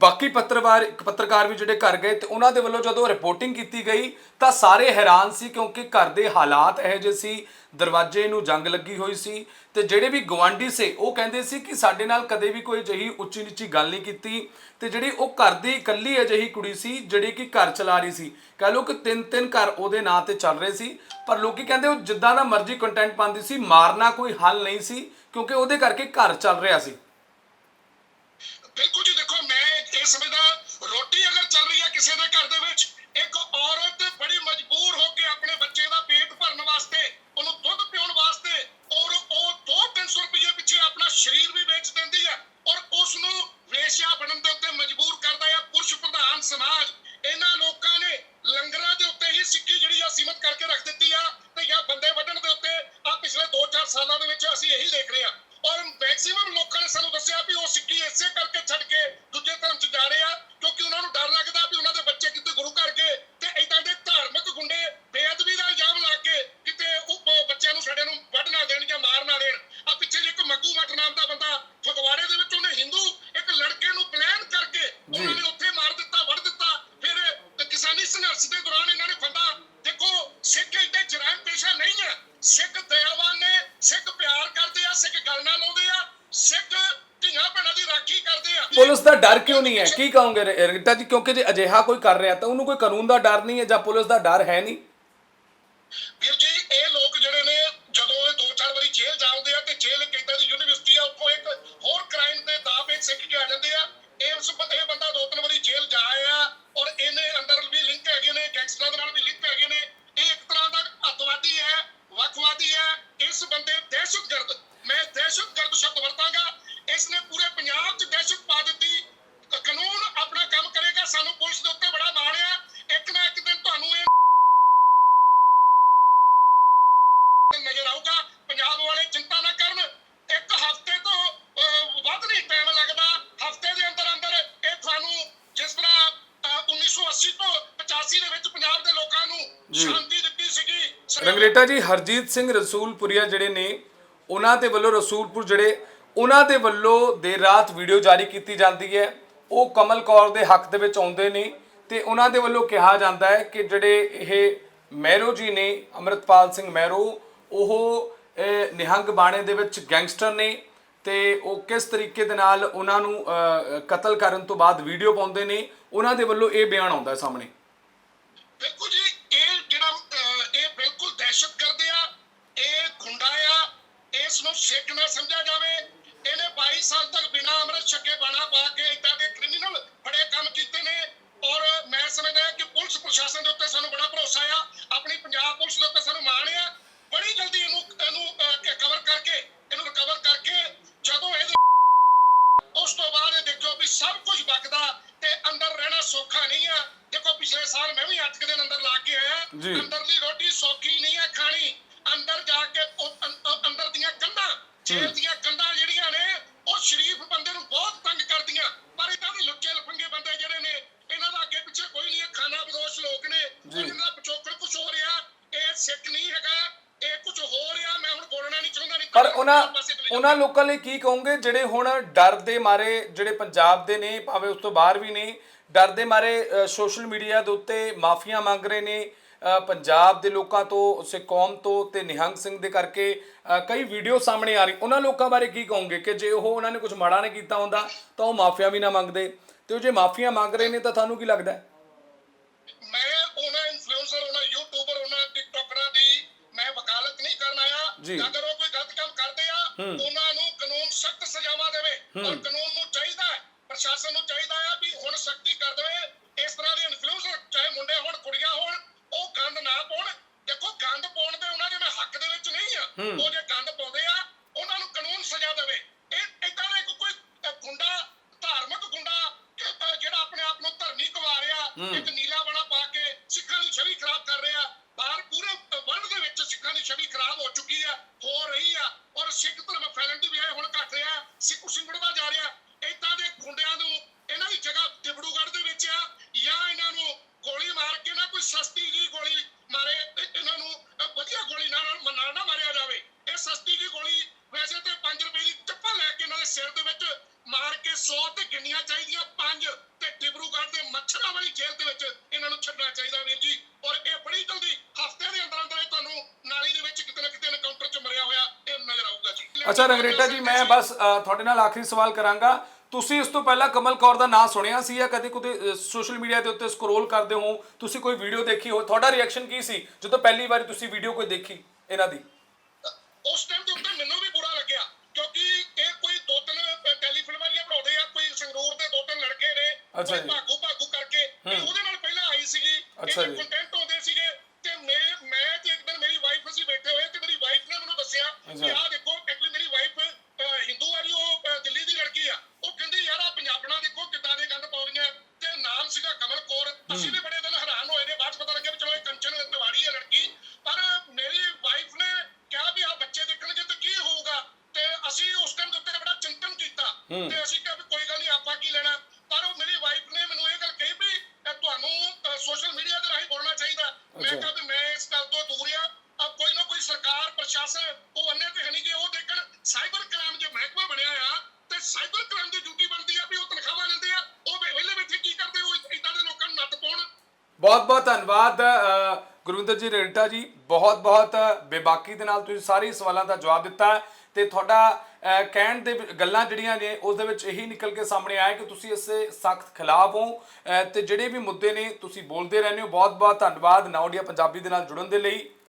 ਬਾਕੀ ਪੱਤਰਕਾਰ ਪੱਤਰਕਾਰ ਵੀ ਜਿਹੜੇ ਘਰ ਗਏ ਤੇ ਉਹਨਾਂ ਦੇ ਵੱਲੋਂ ਜਦੋਂ ਰਿਪੋਰਟਿੰਗ ਕੀਤੀ ਗਈ ਤਾਂ ਸਾਰੇ ਹੈਰਾਨ ਸੀ ਕਿਉਂਕਿ ਘਰ ਦੇ ਹਾਲਾਤ ਇਹੋ ਜਿਹੇ ਸੀ, ਦਰਵਾਜ਼ੇ ਨੂੰ ਜੰਗ ਲੱਗੀ ਹੋਈ ਸੀ ਤੇ ਜਿਹੜੇ ਵੀ ਗਵਾਂਢੀ ਸੀ ਉਹ ਕਹਿੰਦੇ ਸੀ ਕਿ ਸਾਡੇ ਨਾਲ ਕਦੇ ਵੀ ਕੋਈ ਅਜਿਹੀ ਉੱਚੀ ਨੀਚੀ ਗੱਲ ਨਹੀਂ ਕੀਤੀ ਤੇ ਜਿਹੜੀ ਉਹ ਘਰ ਦੀ ਇਕੱਲੀ ਅਜਿਹੀ ਕੁੜੀ ਸੀ ਜਿਹੜੀ ਕਿ ਘਰ ਚਲਾ ਰਹੀ ਸੀ। ਕਹ ਲਓ ਕਿ ਤਿੰਨ ਤਿੰਨ ਘਰ ਉਹਦੇ ਨਾਂ ਤੇ ਚੱਲ ਰਹੇ ਸੀ, ਪਰ ਲੋਕੀ ਕਹਿੰਦੇ ਉਹ ਜਿੱਦਾਂ ਦਾ ਮਰਜ਼ੀ ਕੰਟੈਂਟ ਪਾਉਂਦੀ ਸੀ, ਮਾਰਨਾ ਕੋਈ ਹੱਲ ਨਹੀਂ ਸੀ। ਕਿਉਂਕਿ ਉਹਦੇ ਕਰਕੇ ਘਰ ਚੱਲ ਰਿਹਾ ਸੀ। ਬਿਲਕੁਲ ਜੀ, ਦੇਖੋ, ਮੈਂ ਇਹ ਸਮਝਦਾ, ਰੋਟੀ ਅਗਰ ਚੱਲ ਰਹੀ ਹੈ ਕਿਸੇ ਦੇ ਘਰ ਦੇ ਵਿੱਚ, ਇੱਕ ਔਰਤ ਬੜੀ ਮਜਬੂਰ ਹੋ ਕੇ ਆਪਣੇ ਬੱਚੇ ਦਾ ਪੇਟ ਭਰਨ ਵਾਸਤੇ, ਉਹਨੂੰ ਦੁੱਧ ਪਿਉਣ ਵਾਸਤੇ ਔਰ ਉਹ 2-300 ਰੁਪਏ ਪਿੱਛੇ ਆਪਣਾ ਸਰੀਰ ਵੀ ਵੇਚ ਦਿੰਦੀ ਹੈ ਔਰ ਉਸ ਨੂੰ ਵੇਸ਼ਿਆ ਬਣਨ ਦੇ ਉੱਤੇ ਮਜਬੂਰ ਕਰਦਾ ਹੈ ਪੁਰਸ਼ ਪ੍ਰਧਾਨ ਸਮਾਜ ਇਹਨਾਂ ਲੋਕਾਂ ਨੇ ਲੰਗਰਾਂ ਦੇ ਉੱਤੇ ਹੀ ਸਿੱਕੀ ਜਿਹੜੀ ਆ ਸੀਮਤ ਕਰਕੇ ਰੱਖ ਦਿੱਤੀ ਆ ਤੇ ਜਾਂ ਬੰਦੇ ਵੱਢਣ ਦੇ ਉੱਤੇ ਆ ਪਿਛਲੇ 2-4 ਸਾਲਾਂ ਦੇ ਵਿੱਚ ਅਸੀਂ ਇਹੀ ਦੇਖ ਰਹੇ ਆ ਔਰ ਮੈਕਸਿਮਮ ਲੋਕਾਂ ਨੇ ਸਾਨੂੰ ਦੱਸਿਆ ਵੀ ਉਹ ਸਿੱਕੀ ਇਸੇ ਕਰਕੇ ਛੱਡ ਕੇ ਦੂਜੇ ਧਰਮ 'ਚ ਜਾ ਰਹੇ ਆ ਕਿਉਂਕਿ ਉਹਨਾਂ ਨੂੰ ਡਰ ਲੱਗਦਾ ਵੀ ਉਹਨਾਂ ਦੇ ਬੱਚੇ ਕਿਤੇ ਗੁਰੂ ਘਰ ਗਏ ਤੇ ਇਦਾਂ ਦੇ ਧਾਰਮਿਕ ਗੁੰਡੇ ਬੇਅਦਬੀ ਦਾ ਇਲਜ਼ਾਮ ਲਾ ਕੇ ਕਿਤੇ ਉਹ ਬ- ਬੱਚਿਆਂ ਨੂੰ ਸਾਡੇ ਨੂੰ ਵੱਢ ਨਾ ਦੇਣ ਜਾਂ ਮਾਰ ਨਾ ਦੇਣ ਆ ਪਿੱਛੇ ਜੇ ਇੱਕ ਮੱਗੂ ਮੱਠ ਨਾਮ ਦਾ ਬੰਦਾ ਫਗਵਾੜੇ ਦੇ ਵਿੱਚ ਉਹਨੇ ਹਿੰਦੂ ਇੱਕ ਲੜਕੇ ਨੂੰ ਪਲਾਨ ਕਰਕੇ ਉਹਨਾਂ ਨੇ ਉੱਥੇ ਮਾਰ ਦਿੱਤਾ ਵੱਢ ਦਿੱਤਾ ਫਿਰ ਕਿਸਾਨੀ ਸੰਘਰਸ਼ ਦੇ ਦੌਰਾਨ ਇਹਨਾਂ ਨੇ ਫੰਦਾ ਦੇਖੋ ਸਿੱਖ ਇੱਥੇ ਜਰਾਇਮ ਪੇਸ਼ਾ ਨਹੀਂ ਹੈ ਸਿੱਖ ਦਇਆਵਾਨ ਨੇ ਸਿੱਖ ਪਿਆਰ ਕਰਦੇ ਆ ਸਿੱਖ ਗੱਲ ਨਾਲ ਲਾਉਂਦੇ ਆ ਸਿੱਖ ਧੀਆਂ ਭੈਣਾਂ ਦੀ ਰਾਖੀ ਕਰਦੇ ਆ ਪੁਲਿਸ ਦਾ ਡਰ ਕਿਉਂ ਨਹੀਂ ਹੈ? ਕੀ ਕਹੋਗੇ ਰ- ਰੰਗੀਤਾ ਜੀ, ਕਿਉਂਕਿ ਜੇ ਅਜਿਹਾ ਕੋਈ ਕਰ ਰਿਹਾ ਤਾਂ ਉਹਨੂੰ ਕੋਈ ਕਾਨੂੰਨ ਦਾ ਡਰ ਨਹੀਂ ਹੈ ਜਾਂ ਪੁਲਿਸ ਦਾ ਡਰ ਹੈ ਨਹੀਂ ਵੀਰ ਜੀ ਇਹ ਲੋਕ ਜਿਹੜੇ ਨੇ ਜਦੋਂ ਇਹ ਦੋ ਚਾਰ ਵਾਰੀ ਜੇਲ੍ਹ ਜਾਂਦੇ ਆ ਤੇ ਜੇਲ੍ਹ ਇੱਕ ਏਦਾਂ ਦੀ ਯੂਨੀਵਰਸਿਟੀ ਆ ਉੱਥੋਂ ਇੱਕ ਹੋਰ ਕ੍ਰਾਈਮ ਦੇ ਦਾਅਵੇ ਵਿੱਚ ਸਿੱਖ ਕੇ ਆ ਜਾਂਦੇ ਆ ਇਹ ਉਸ ਬ- ਇਹ ਬੰਦਾ ਦੋ ਤਿੰਨ ਵਾਰੀ ਜੇਲ੍ਹ ਜਾ ਆਇਆ ਔਰ ਇਹਨੇ ਅੰਦਰ ਵੀ ਲਿੰਕ ਹੈਗੇ ਨੇ ਗੈਂਗਸਟਰਾਂ ਦੇ ਨਾਲ ਵੀ ਲਿੰਕ ਹੈਗੇ ਨੇ ਇਹ ਇੱਕ ਤਰ੍ਹਾਂ ਦਾ ਅੱਤਵਾਦੀ ਹੈ ਵੱਖਵਾਦੀ ਹੈ ਇਸ ਬੰਦੇ ਦਹਿਸ਼ਤਗਰਦ ਮੈਂ ਦਹਿਸ਼ਤਗਰਦ ਸ਼ਬਦ ਵਰਤਾਂਗਾ ਇਸ ਨੇ ਪੂਰੇ ਪੰਜਾਬ 'ਚ ਦਹਿਸ਼ਤ ਪਾ ਦਿੱਤੀ ਕ- ਕਾਨੂੰਨ ਆਪਣਾ ਕੰਮ ਕਰੇਗਾ ਸਾਨੂੰ ਪੁਲਿਸ ਦੇ ਉੱਤੇ ਬੜਾ ਮਾਣ ਆ ਇੱਕ ਨਾ ਇੱਕ ਦਿਨ ਤੁਹਾਨੂੰ ਇਹ ਨਜ਼ਰ ਆਊਗਾ ਪੰਜਾਬ ਵਾਲੇ ਚਿੰਤਾ ਨਾ ਕਰਨ ਇੱਕ ਹਫ਼ਤੇ ਤੋਂ ਅਹ, ਵੱਧ ਨਹੀਂ ਟਾਈਮ ਲੱਗਦਾ ਹਫ਼ਤੇ ਦੇ ਅੰਦਰ ਅੰਦਰ ਇਹ ਤੁਹਾਨੂੰ ਜਿਸ ਤਰ੍ਹਾਂ ਅਹ, 1980 ਤੋਂ 85 ਦੇ ਵਿੱਚ ਪੰਜਾਬ ਦੇ ਲੋਕਾਂ ਨੂੰ ਜੀ। ਸ਼ਾਂਤੀ ਦਿੱਤੀ ਸੀਗੀ ਬੇਟਾ ਜੀ ਹਰਜੀਤ ਸਿੰਘ ਰਸੂਲਪੁਰੀਆ ਜਿਹੜੇ ਨੇ, ਉਹਨਾਂ ਦੇ ਵੱਲੋਂ ਰਸੂਲਪੁਰ ਜਿਹੜੇ, ਉਹਨਾਂ ਦੇ ਵੱਲੋਂ ਦੇਰ ਰਾਤ ਵੀਡੀਓ ਜਾਰੀ ਕੀਤੀ ਜਾਂਦੀ ਹੈ। ਉਹ ਕਮਲ ਕੌਰ ਦੇ ਹੱਕ ਦੇ ਵਿੱਚ ਆਉਂਦੇ ਨੇ ਤੇ ਉਹਨਾਂ ਦੇ ਵੱਲੋਂ ਕਿਹਾ ਜਾਂਦਾ ਹੈ ਕਿ ਜਿਹੜੇ ਇਹ ਮਹਿਰੋ ਜੀ ਨੇ, ਅਮਰਤਪਾਲ ਸਿੰਘ ਮਹਿਰੋ, ਉਹ ਨਿਹੰਗ ਬਾਣੇ ਦੇ ਵਿੱਚ ਗੈਂਗਸਟਰ ਨੇ ਤੇ ਉਹ ਕਿਸ ਤਰੀਕੇ ਦੇ ਨਾਲ ਉਹਨਾਂ ਨੂੰ ਕਤਲ ਕਰਨ ਤੋਂ ਬਾਅਦ ਵੀਡੀਓ ਪਾਉਂਦੇ ਨੇ, ਉਹਨਾਂ ਦੇ ਵੱਲੋਂ ਇਹ ਬਿਆਨ ਆਉਂਦਾ ਸਾਹਮਣੇ। ਬਿਲਕੁਲ ਜੀ ਇਹ ਆ, ਇਹ ਗੁੰਡਾ ਆ ਇਸ ਨੂੰ ਸਿੱਖ ਨਾ ਸਮਝਿਆ ਜਾਵੇ। ਇਹਨੇ 22 ਸਾਲ ਤੱਕ ਬਿਨਾਂ ਅੰਮ੍ਰਿਤ ਛਕੇ ਬਾਣਾ ਪਾ ਕੇ ਇਦਾਂ ਦੇ ਕ੍ਰਿਮੀਨਲ ਬੜੇ ਕੰਮ ਕੀਤੇ ਨੇ। ਔਰ ਮੈਂ ਸਮਝਦਾ ਕਿ ਪੁਲਿਸ ਪ੍ਰਸ਼ਾਸਨ ਦੇ ਉੱਤੇ ਸਾਨੂੰ ਬੜਾ ਭਰੋਸਾ ਆ। ਆਪਣੀ ਪੰਜਾਬ ਪੁਲਿਸ ਦੇ ਉੱਤੇ ਸਾਨੂੰ ਮਾਣ ਆ। ਬੜੀ ਜਲਦੀ ਇਹਨੂੰ ਇਹਨੂੰ ਕਵਰ ਕਰਕੇ, ਇਹਨੂੰ ਰਿਕਵਰ ਕਰਕੇ ਜਦੋਂ ਇਹ ਉਸ ਤੋਂ ਬਾਅਦ ਇਹ ਦੇਖੋ ਵੀ ਸਭ ਕੁਝ ਬਕਦਾ ਤੇ ਅੰਦਰ ਰਹਿਣਾ ਸੌਖਾ ਨਹੀਂ ਆ। ਪਿਛਲੇ ਸਾਲ ਮੈਂ ਵੀ 8 ਦਿਨ ਅੰਦਰ ਲਾ ਕੇ ਆਇਆ। ਅੰਦਰਲੀ ਰੋਟੀ ਸੌਖੀ ਨਹੀਂ ਆ ਖਾਣੀ। ਅੰਦਰ ਜਾ ਕੇ ਅੰਦਰ ਦੀਆਂ ਕੰਧਾਂ ਜੇਲ੍ਹ ਦੀਆਂ ਕੰਧਾਂ ਜਿਹੜੀਆਂ ਨੇ ਉਹ ਸ਼ਰੀਫ ਬੰਦੇ ਨੂੰ ਬਹੁਤ ਤੰਗ ਕਰਦੀਆਂ। ਪਰ ਇਦਾਂ ਦੇ ਲੁੱਚੇ ਲਫੰਗੇ ਬੰਦੇ ਜਿਹੜੇ ਨੇ ਇਹਨਾਂ ਦਾ ਅੱਗੇ ਪਿੱਛੇ ਕੋਈ ਨਹੀਂ ਇਹ ਖਾਨਾ ਬਦੋਸ਼ ਲੋਕ ਨੇ। ਇਹਨਾਂ ਦਾ ਪਿਛੋਕੜ ਕੁਝ ਹੋ ਰਿਹਾ ਇਹ ਸਿੱਖ ਨਹੀਂ ਹੈਗਾ। ਇਹ ਕੁਝ ਹੋ ਰਿਹਾ ਮੈਂ ਹੁਣ ਬੋਲਣਾ ਨਹੀਂ ਚਾਹੁੰਦਾ ਨਹੀਂ ਪਰ ਉਹਨਾਂ। ਉਹਨਾਂ ਲੋਕਾਂ ਲਈ ਕੀ ਕਹੋਗੇ? ਜਿਹੜੇ ਹੁਣ ਡਰ ਦੇ ਮਾਰੇ ਜਿਹੜੇ ਪੰਜਾਬ ਦੇ ਨੇ ਭਾਵੇਂ ਉਸ ਤੋਂ ਬਾਹਰ ਵੀ ਨੇ ਡਰ ਦੇ ਮਾਰੇ ਸੋਸ਼ਲ ਮੀਡੀਆ ਦੇ ਉੱਤੇ ਮਾਫੀਆਂ ਮੰਗ ਰਹੇ ਨੇ। ਪੰਜਾਬ ਦੇ ਲੋਕਾਂ ਤੋਂ ਉਸੇ ਕੌਮ ਤੋਂ ਤੇ ਨਿਹੰਗ ਸਿੰਘ ਦੇ ਕਰਕੇ ਕਈ ਵੀਡੀਓ ਸਾਹਮਣੇ ਆ ਰਹੀ ਉਹਨਾਂ ਲੋਕਾਂ ਬਾਰੇ ਕੀ ਕਹੋਗੇ ਕਿ ਜੇ ਉਹ ਉਹਨਾਂ ਨੇ ਕੁਝ ਮਾੜਾ ਨਹੀਂ ਕੀਤਾ ਹੁੰਦਾ ਤਾਂ ਉਹ ਮਾਫੀਆਂ ਵੀ ਨਾ ਮੰਗਦੇ? ਤੇ ਉਹ ਜੇ ਮਾਫੀਆਂ ਮੰਗ ਰਹੇ ਨੇ ਤਾਂ ਤੁਹਾਨੂੰ ਕੀ ਲੱਗਦਾ? ਹੈ? ਮੈਂ ਉਹਨਾਂ ਇਨਫਲੂਐਂਸਰ ਉਹਨਾਂ ਯੂਟਿਊਬਰ ਉਹਨਾਂ ਟਿਕਟੋਕਰਾਂ ਦੀ ਮੈਂ ਵਕਾਲਤ ਨਹੀਂ ਕਰਨ ਆਇਆ। ਜੀ। ਅਗਰ ਉਹ ਕੋਈ ਗਲਤ ਕੰਮ ਕਰਦੇ ਆ ਉਹਨਾਂ ਨੂੰ ਕਾਨੂੰਨ ਸਖਤ ਸਜ਼ਾਵਾਂ ਦੇਵੇ ਔਰ ਕਾਨੂੰਨ ਨੂੰ ਚਾਹੀਦਾ ਹੈ ਪ੍ਰਸ਼ਾਸਨ ਨੂੰ ਚਾਹੀਦਾ ਹੈ ਵੀ ਹੁਣ ਸਖਤੀ ਕਰ ਦੇਵੇ ਇਸ ਤਰ੍ਹਾਂ ਦੇ ਇਨਫਲੂਐਂਸਰ ਚਾਹੇ ਮੁੰਡੇ ਹੋਣ ਕੁੜੀਆਂ ਹੋਣ ਉਹ ਗੰਦ ਨਾ ਪਾਉਣ ਦੇਖੋ ਗੰਦ ਪਾਉਣ ਦੇ ਉਹਨਾਂ ਦੇ ਮੈਂ ਹੱਕ ਦੇ ਵਿੱਚ ਨਹੀਂ ਆ ਉਹ ਜੇ ਗੰਦ ਪਾਉਂਦੇ ਆ ਉਹਨਾਂ ਨੂੰ ਕਾਨੂੰਨ ਸਜ਼ਾ ਦੇਵੇ ਇਹ ਇਦਾਂ ਦਾ ਇੱਕ ਕੋਈ ਅ, ਗੁੰਡਾ ਧਾਰਮਿਕ ਗੁੰਡਾ ਕਿ, ਅ, ਜਿਹੜਾ ਆਪਣੇ ਆਪ ਨੂੰ ਧਰਮੀ ਕਵਾ ਰਿਹਾ ਇੱਕ ਨੀਲਾ ਬਣਾ ਪਾ ਕੇ ਸਿੱਖਾਂ ਦੀ ਛਵੀ ਖਰਾਬ ਕਰ ਰਿਹਾ ਬਾਹਰ ਪੂਰੇ ਵਰਲਡ ਦੇ ਵਿੱਚ ਸਿੱਖਾਂ ਦੀ ਛਵੀ ਖਰਾਬ ਹੋ ਚੁੱਕੀ ਆ ਹੋ ਰਹੀ ਆ ਔਰ ਸਿੱਖ ਧਰਮ ਫੈਲਣ ਦੀ ਬਜਾਏ ਹੁਣ ਘਟ ਰਿਹਾ ਸਿੱਖ ਸਿੰਘੜਦਾ ਜਾ ਰਿਹਾ ਇਦਾਂ ਦੇ ਗੁੰਡਿਆਂ ਨੂੰ ਇਹਨਾਂ ਦੀ ਜਗ੍ਹਾ ਡਿਬੜੂਗੜ੍ਹ ਦੇ ਵਿੱਚ ਆ ਜਾਂ ਇਹਨਾਂ ਨੂੰ ਗੋਲੀ ਮਾਰ ਕੇ ਨਾ ਕੋਈ ਸਸਤੀ ਗੋਲੀ ਮਾਰੇ ਇਹਨਾਂ ਨੂੰ ਵਧੀਆ ਗੋਲੀ ਨਾਲ ਨਾਲ ਨਾ ਮਾਰਿਆ ਜਾਵੇ। ਇਹ ਸਸਤੀ ਜੀ ਗੋਲੀ ਵੈਸੇ ਤੇ 5 ਰੁਪਏ ਦੀ ਚੱਪਲ ਲੈ ਕੇ ਇਹਨਾਂ ਦੇ ਸਿਰ ਦੇ ਵਿੱਚ ਮਾਰ ਕੇ 100 ਤੇ ਗਿਣਨੀਆਂ ਚਾਹੀਦੀਆਂ 5 ਤੇ ਡਿਬੜੂਗੜ੍ਹ ਦੇ ਮੱਛਰਾਂ ਵਾਲੀ ਜੇਲ੍ਹ ਦੇ ਵਿੱਚ ਇਹਨਾਂ ਨੂੰ ਛੱਡਣਾ ਚਾਹੀਦਾ ਵੀਰ ਜੀ। ਔਰ ਇਹ ਬੜੀ ਜਲਦੀ ਹਫ਼ਤੇ ਦੇ ਅੰਦਰ ਅੰਦਰ ਤੁਹਾਨੂੰ ਨਾਲੀ ਦੇ ਵਿੱਚ ਕਿਤੇ ਨਾ ਕਿਤੇ ਐਨਕਾਊਂਟਰ 'ਚ ਮਰਿਆ ਹੋਇਆ ਇਹ ਨਜ਼ਰ ਆਊਗਾ ਜੀ। ਅੱਛਾ ਰੰਗਰੇਟਾ ਜੀ, ਮੈਂ ਬਸ ਤੁਹਾਡੇ ਨਾਲ ਆਖਰੀ ਸਵਾਲ ਕਰਾਂਗਾ। ਤੁਸੀਂ ਇਸ ਤੋਂ ਪਹਿਲਾਂ ਕਮਲ ਕੌਰ ਦਾ ਨਾਂ ਸੁਣਿਆ ਸੀ ਜਾਂ ਕਦੇ ਕੁਦੇ ਸੋਸ਼ਲ ਮੀਡੀਆ ਦੇ ਉੱਤੇ ਸਕਰੋਲ ਕਰਦੇ ਹੋ ਤੁਸੀਂ ਕੋਈ ਵੀਡੀਓ ਦੇਖੀ ਹੋ ਤੁਹਾਡਾ ਰਿਐਕਸ਼ਨ ਕੀ ਸੀ ਜਦੋਂ ਪਹਿਲੀ ਵਾਰੀ ਤੁਸੀਂ ਵੀਡੀਓ ਕੋਈ ਦੇਖੀ ਇਹਨਾਂ ਦੀ ਉਸ ਟਾਈਮ ਦੇ ਉੱਤੇ ਮੈਨੂੰ ਵੀ ਬੁਰਾ ਲੱਗਿਆ ਕਿਉਂਕਿ ਇਹ ਕੋਈ ਦੋ ਤਿੰਨ ਟੈਲੀਫਿਲਮਾਂ ਦੀਆਂ ਬਣਾਉਂਦੇ ਆ ਕੋਈ ਸੰਗਰੂਰ ਦੇ ਦੋ ਤਿੰਨ ਲੜਕੇ ਨੇ ਅੱਛਾ ਕੋਈ। ਭਾਗੂ ਭਾਗੂ ਕਰਕੇ ਉਹਦੇ ਨਾਲ ਪਹਿਲਾਂ ਆਈ ਸੀਗੀ ਅੱਛਾ ਜੀ। ਕੰਟੈਂਟ ਆਉਂਦੇ ਸੀਗੇ ਤੇ ਮੈਂ ਮੈਂ ਤੇ ਇੱਕ ਦਿਨ ਮੇਰੀ ਵਾਈਫ ਅਸੀਂ ਬੈਠੇ ਹੋਏ ਤੇ ਮੇਰੀ ਵਾਈਫ ਨੇ ਮੈਨੂੰ ਦੱਸਿਆ ਕਿ ਅੱਛਾ। ਆਹ ਦੇਖੋ ਐਕਚੁਅਲੀ ਮੇਰੀ ਵਾਈਫ ਹਿੰਦੂ ਆ ਜੀ ਉਹ ਅਹ, ਦਿੱਲੀ ਦੀ ਲੜਕੀ ਆ ਉਹ ਕਹਿੰਦੀ ਯਾਰ ਆ ਪੰਜਾਬਣਾ ਦੇਖੋ ਕਿੱਦਾਂ ਦੇ ਗੰਦ ਪਾਉਂਦੀਆਂ ਤੇ ਨਾਮ ਸੀਗਾ ਕਮਲ ਕੌਰ ਅਸੀਂ ਵੀ ਬੜੇ ਦਿਨ ਹੈਰਾਨ ਹੋਏ ਨੇ ਬਾਅਦ 'ਚ ਪਤਾ ਲੱਗਿਆ ਵੀ ਚਲੋ ਇਹ ਕੰਚਨ ਤਿਵਾੜੀ ਹੈ ਲੜਕੀ ਪਰ ਮੇਰੀ ਵਾਈਫ ਨੇ ਕਿਹਾ ਵੀ ਆ ਬੱਚੇ ਦੇਖਣਗੇ ਤੇ ਕੀ ਹੋਊਗਾ ਤੇ ਅਸੀਂ ਉਸ ਟਾਈਮ ਦੇ ਉੱਤੇ ਬੜਾ ਚਿੰਤਨ ਕੀਤਾ ਤੇ ਅਸੀਂ ਕਿਹਾ ਵੀ ਕੋਈ ਗੱਲ ਨਹੀਂ ਆਪਾਂ ਕੀ ਲੈਣਾ ਪਰ ਉਹ ਮੇਰੀ ਵਾਈਫ ਨੇ ਮੈਨੂੰ ਇਹ ਗੱਲ ਕਹੀ ਵੀ ਇਹ ਤੁਹਾਨੂੰ ਸੋਸ਼ਲ ਮੀਡੀਆ ਦੇ ਰਾਹੀਂ ਬੋਲਣਾ ਚਾਹੀਦਾ ਮੈਂ ਅੱਛਾ। ਕਿਹਾ ਵੀ ਮੈਂ ਇਸ ਗੱਲ ਤੋਂ ਦੂਰ ਆ ਅਬ ਕੋਈ ਨਾ ਕੋਈ ਸਰਕਾਰ ਪ੍ਰਸ਼ਾਸਨ ਉਹ ਅੰਨੇ ਤੇ ਹੈ ਨਹੀਂ ਕਿ ਉਹ ਦੇਖਣ ਸਾਈਬਰ ਕ੍ਰਾਈਮ ਜੇ ਮਹਿਕਮਾ ਬਣਿਆ ਆ ਤੇ ਸਾਈਬਰ ਕ੍ਰਾਈਮ ਦੀ ਡਿਊਟੀ ਬਣਦੀ ਆ ਵੀ ਉਹ ਤਨਖਾਹਾਂ ਲੈਂਦੇ ਆ ਉਹ ਵੇ- ਵਿਹਲੇ ਬੈਠੇ ਕੀ ਕਰਦੇ ਉਹ ਇਦਾਂ ਦੇ ਲੋਕਾਂ ਨੂੰ ਨੱਥ ਪਾਉਣ ਬਹੁਤ ਬਹੁਤ ਧੰਨਵਾਦ ਗੁਰਵਿੰਦਰ ਜੀ ਰੇਟਾ ਜੀ। ਬਹੁਤ ਬਹੁਤ ਬੇਬਾਕੀ ਦੇ ਨਾਲ ਤੁਸੀਂ ਸਾਰੇ ਸਵਾਲਾਂ ਦਾ ਜਵਾਬ ਦਿੱਤਾ ਤੇ ਤੁਹਾਡਾ ਕਹਿਣ ਦੇ ਗੱਲਾਂ ਜਿਹੜੀਆਂ ਨੇ ਉਸ ਦੇ ਵਿੱਚ ਇਹੀ ਨਿਕਲ ਕੇ ਸਾਹਮਣੇ ਆਇਆ ਕਿ ਤੁਸੀਂ ਇਸ ਸਖਤ ਖਿਲਾਫ ਹੋ ਅ, ਤੇ ਜਿਹੜੇ ਵੀ ਮੁੱਦੇ ਨੇ ਤੁਸੀਂ ਬੋਲਦੇ ਰਹਿੰਦੇ ਹੋ। ਬਹੁਤ ਬਹੁਤ ਧੰਨਵਾਦ ਨਾਉਡੀਆ ਪੰਜਾਬੀ ਦੇ ਨਾਲ ਜੁੜਨ ਦੇ ਲਈ।